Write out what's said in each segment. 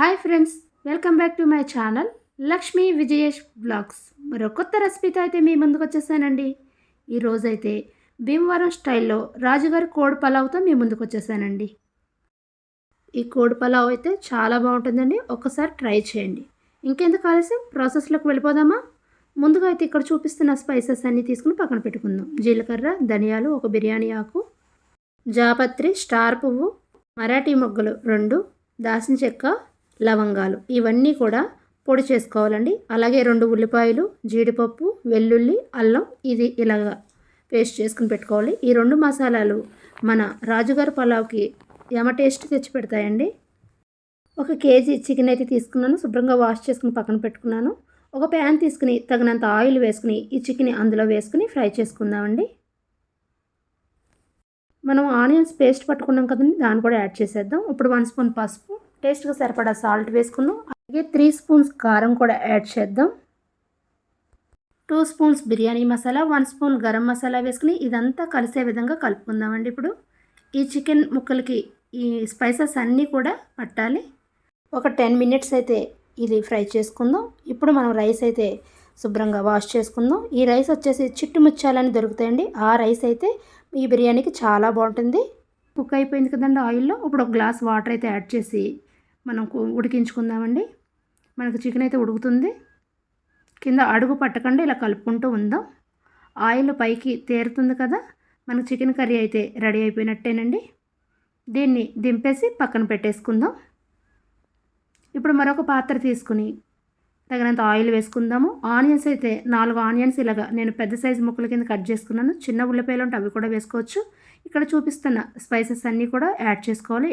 Hi friends welcome back to my channel Lakshmi Vijayesh vlogs మరో కొత్త రెసిపీతో అయితే మీ ముందుకు వచ్చేసానండి. ఈరోజైతే భీమవరం స్టైల్లో రాజుగారి కోడి పలావ్తో మీ ముందుకు వచ్చేసానండి. ఈ కోడి పలావ్ అయితే చాలా బాగుంటుందండి. ఒక్కసారి ట్రై చేయండి. ఇంకెందుకు ఆలస్యం? ప్రాసెస్లోకి వెళ్ళిపోదామా? ముందుగా అయితే ఇక్కడ చూపిస్తున్న స్పైసెస్ అన్నీ తీసుకుని పక్కన పెట్టుకుందాం. జీలకర్ర ధనియాలు ఒక బిర్యానీ ఆకు జాపత్రి స్టార్ పువ్వు మరాఠీ మొగ్గలు రెండు దాసిన చెక్క లవంగాలు. ఇవన్నీ కూడా పొడి చేసుకోవాలండి. అలాగే రెండు ఉల్లిపాయలు జీడిపప్పు వెల్లుల్లి అల్లం ఇది ఇలాగా పేస్ట్ చేసుకుని పెట్టుకోవాలి. ఈ రెండు మసాలాలు మన రాజుగారి పలావ్కి యమ టేస్ట్ తెచ్చి పెడతాయండి. ఒక కేజీ చికెన్ అయితే తీసుకున్నాను. శుభ్రంగా వాష్ చేసుకుని పక్కన పెట్టుకున్నాను. ఒక ప్యాన్ తీసుకుని తగినంత ఆయిల్ వేసుకుని ఈ చికెన్ అందులో వేసుకుని ఫ్రై చేసుకుందామండి. మనం ఆనియన్స్ పేస్ట్ పట్టుకున్నాం కదండి దాన్ని కూడా యాడ్ చేసేద్దాం. ఇప్పుడు వన్ స్పూన్ పసుపు టేస్ట్గా సరిపడా సాల్ట్ వేసుకుందాం. అలాగే త్రీ స్పూన్స్ కారం కూడా యాడ్ చేద్దాం. Two spoons biryani masala one spoon garam masala వేసుకుని ఇదంతా కలిసే విధంగా కలుపుకుందామండి ఇప్పుడు. ఈ చికెన్ ముక్కలకి ఈ స్పైసెస్ అన్నీ కూడా పట్టాలి. ఒక టెన్ మినిట్స్ అయితే ఇది ఫ్రై చేసుకుందాం. ఇప్పుడు మనం రైస్ అయితే శుభ్రంగా వాష్ చేసుకుందాం. ఈ రైస్ వచ్చేసి చిట్టుముచ్చాలని దొరుకుతాయండి. ఆ రైస్ అయితే ఈ బిర్యానీకి చాలా బాగుంటుంది. కుక్ అయిపోయింది కదండి ఆయిల్లో. ఇప్పుడు ఒక గ్లాస్ వాటర్ అయితే యాడ్ చేసి మనం ఉడికించుకుందామండి. మనకు చికెన్ అయితే ఉడుకుతుంది. కింద అడుగు పట్టకుండా ఇలా కలుపుకుంటూ ఉందాం. ఆయిల్ పైకి తేరుతుంది కదా మనకు చికెన్ కర్రీ అయితే రెడీ అయిపోయినట్టేనండి. దీన్ని దింపేసి పక్కన పెట్టేసుకుందాం. ఇప్పుడు మరొక పాత్ర తీసుకుని తగినంత ఆయిల్ వేసుకుందాము. ఆనియన్స్ అయితే నాలుగు ఆనియన్స్ ఇలాగా నేను పెద్ద సైజు ముక్కల కింద కట్ చేసుకున్నాను. చిన్న ఉల్లిపాయలు ఉంటే అవి కూడా వేసుకోవచ్చు. ఇక్కడ చూపిస్తున్న స్పైసెస్ అన్నీ కూడా యాడ్ చేసుకోవాలి.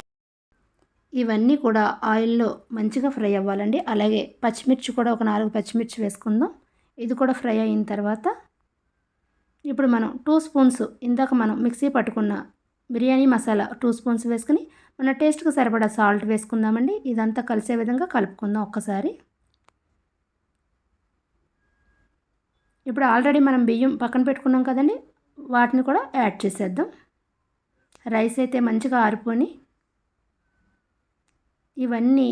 ఇవన్నీ కూడా ఆయిల్లో మంచిగా ఫ్రై అవ్వాలండి. అలాగే పచ్చిమిర్చి కూడా ఒక నాలుగు పచ్చిమిర్చి వేసుకుందాం. ఇది కూడా ఫ్రై అయిన తర్వాత ఇప్పుడు మనం టూ స్పూన్స్ ఇందాక మనం మిక్సీ పట్టుకున్న బిర్యానీ మసాలా టూ స్పూన్స్ వేసుకుని మన టేస్ట్కి సరిపడా సాల్ట్ వేసుకుందామండి. ఇదంతా కలిసే విధంగా కలుపుకుందాం ఒక్కసారి. ఇప్పుడు ఆల్రెడీ మనం బియ్యం పక్కన పెట్టుకున్నాం కదండి వాటిని కూడా యాడ్ చేసేద్దాం. రైస్ అయితే మంచిగా ఆరిపోని ఇవన్నీ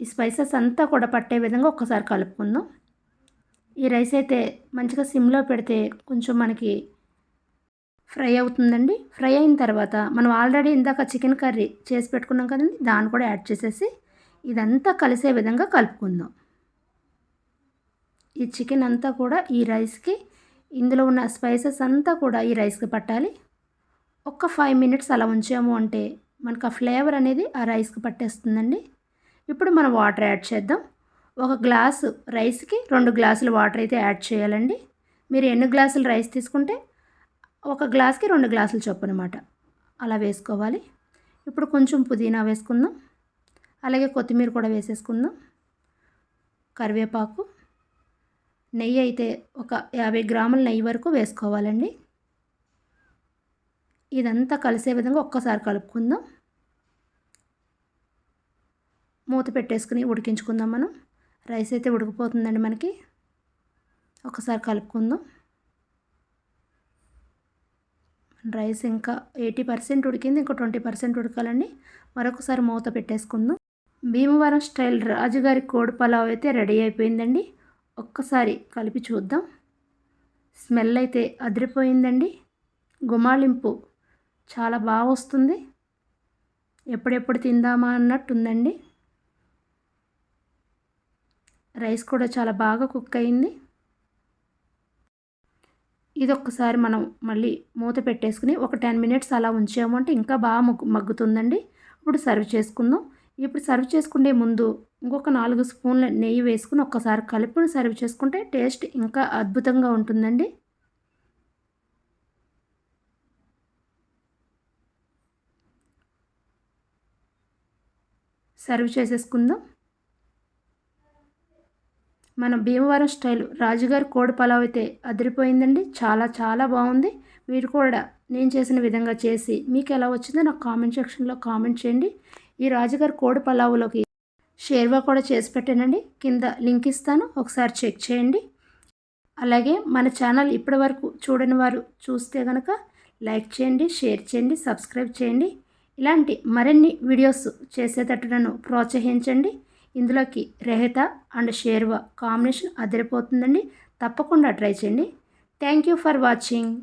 ఈ స్పైసెస్ అంతా కూడా పట్టే విధంగా ఒక్కసారి కలుపుకుందాం. ఈ రైస్ అయితే మంచిగా సిమ్లో పెడితే కొంచెం మనకి ఫ్రై అవుతుందండి. ఫ్రై అయిన తర్వాత మనం ఆల్రెడీ ఇందాక చికెన్ కర్రీ చేసి పెట్టుకున్నాం కదండి దాన్ని కూడా యాడ్ చేసేసి ఇదంతా కలిసే విధంగా కలుపుకుందాం. ఈ చికెన్ అంతా కూడా ఈ రైస్కి ఇందులో ఉన్న స్పైసెస్ అంతా కూడా ఈ రైస్కి పట్టాలి. ఒక్క ఫైవ్ మినిట్స్ అలా ఉంచాము అంటే మనకు ఆ ఫ్లేవర్ అనేది ఆ రైస్కి పట్టేస్తుందండి. ఇప్పుడు మనం వాటర్ యాడ్ చేద్దాం. ఒక గ్లాసు రైస్కి రెండు గ్లాసులు వాటర్ అయితే యాడ్ చేయాలండి. మీరు ఎన్ని గ్లాసులు రైస్ తీసుకుంటే ఒక గ్లాస్కి రెండు గ్లాసులు చొప్పు అనమాట అలా వేసుకోవాలి. ఇప్పుడు కొంచెం పుదీనా వేసుకుందాం. అలాగే కొత్తిమీర కూడా వేసేసుకుందాం. కరివేపాకు. నెయ్యి అయితే ఒక యాభై గ్రాముల నెయ్యి వరకు వేసుకోవాలండి. ఇదంతా కలిసే విధంగా ఒక్కసారి కలుపుకుందాం. మూత పెట్టేసుకుని ఉడికించుకుందాం మనం. రైస్ అయితే ఉడికిపోతుందండి మనకి. ఒకసారి కలుపుకుందాం. రైస్ ఇంకా ఎయిటీ పర్సెంట్ ఉడికింది ఇంకా ట్వంటీ పర్సెంట్ ఉడకాలండి. మరొకసారి మూత పెట్టేసుకుందాం. భీమవరం స్టైల్ రాజుగారి కోడి పలావ్ అయితే రెడీ అయిపోయిందండి. ఒక్కసారి కలిపి చూద్దాం. స్మెల్ అయితే అదిరిపోయిందండి. గుమాళింపు చాలా బాగా వస్తుంది. ఎప్పుడెప్పుడు తిందామా అన్నట్టుందండి. రైస్ కూడా చాలా బాగా కుక్ అయింది. ఇది ఒక్కసారి మనం మళ్ళీ మూత పెట్టేసుకుని ఒక టెన్ మినిట్స్ అలా ఉంచాము అంటే ఇంకా బాగా మగ్గు మగ్గుతుందండి. ఇప్పుడు సర్వ్ చేసుకుందాం. ఇప్పుడు సర్వ్ చేసుకునే ముందు ఇంకొక నాలుగు స్పూన్ల నెయ్యి వేసుకుని ఒక్కసారి కలుపుని సర్వ్ చేసుకుంటే టేస్ట్ ఇంకా అద్భుతంగా ఉంటుందండి. సర్వ్ చేసేసుకుందాం. మన భీమవరం స్టైల్ రాజుగారి కోడి పలావ్ అయితే అదిరిపోయిందండి. చాలా చాలా బాగుంది. మీరు కూడా నేను చేసిన విధంగా చేసి మీకు ఎలా వచ్చిందో నాకు కామెంట్ సెక్షన్లో కామెంట్ చేయండి. ఈ రాజుగారి కోడి పలావులోకి షేర్వా కూడా చేసి పెట్టానండి. కింద లింక్ ఇస్తాను. ఒకసారి చెక్ చేయండి. అలాగే మన ఛానల్ ఇప్పటి వరకు చూడని వారు చూస్తే కనుక లైక్ చేయండి షేర్ చేయండి సబ్స్క్రైబ్ చేయండి. ఇలాంటి మరిన్ని వీడియోస్ చేసేటట్టు నన్ను ప్రోత్సహించండి. ఇందులోకి రెహత అండ్ షేర్వా కాంబినేషన్ అదిరిపోతుందండి. తప్పకుండా ట్రై చేయండి. Thank you for watching.